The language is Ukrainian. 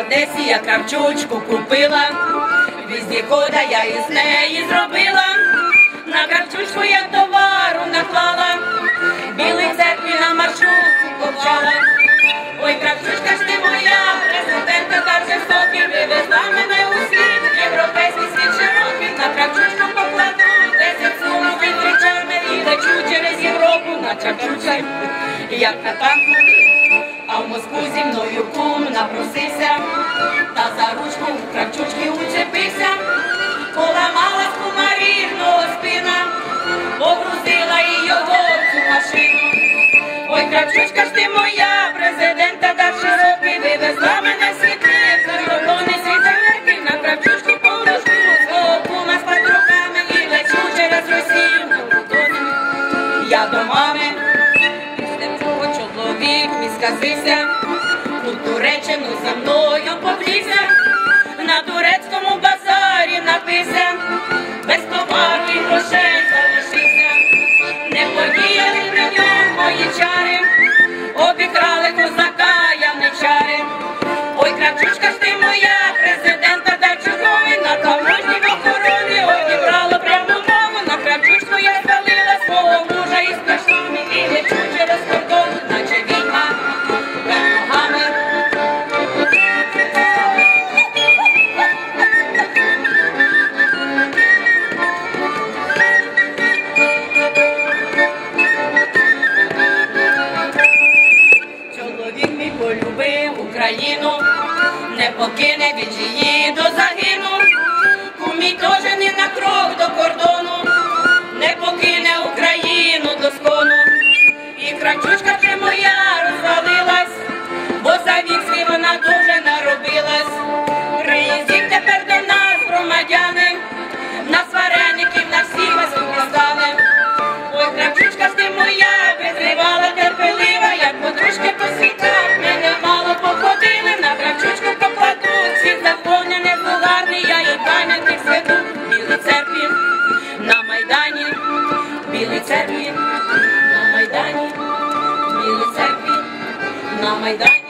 Одесі я кравчучку купила, віздіхода я із неї зробила, на кравчучку я товару наклала, білий церкві на маршрутку ковчала. Ой, кравчучка Європу на кравчучці, як на танку. А в Москву зі мною кум напросився, та за ручку кравчучки учепився, поламала кума рідного спина, погрузила і його в цю машину. Ой, кравчучка ж ти моя, мами. Після цього чоловік мій сказився, у Туреччину за мною не покине від її до загину. кумі теж не на крок до кордону, не покине Україну до скону. І крачушка вже моя розвалилась, бо за вік вона дуже наробилась. Приїздіть тепер до нас, громадяни, Майдані, білій церкві, на Майдані, білій церкві, на Майдані.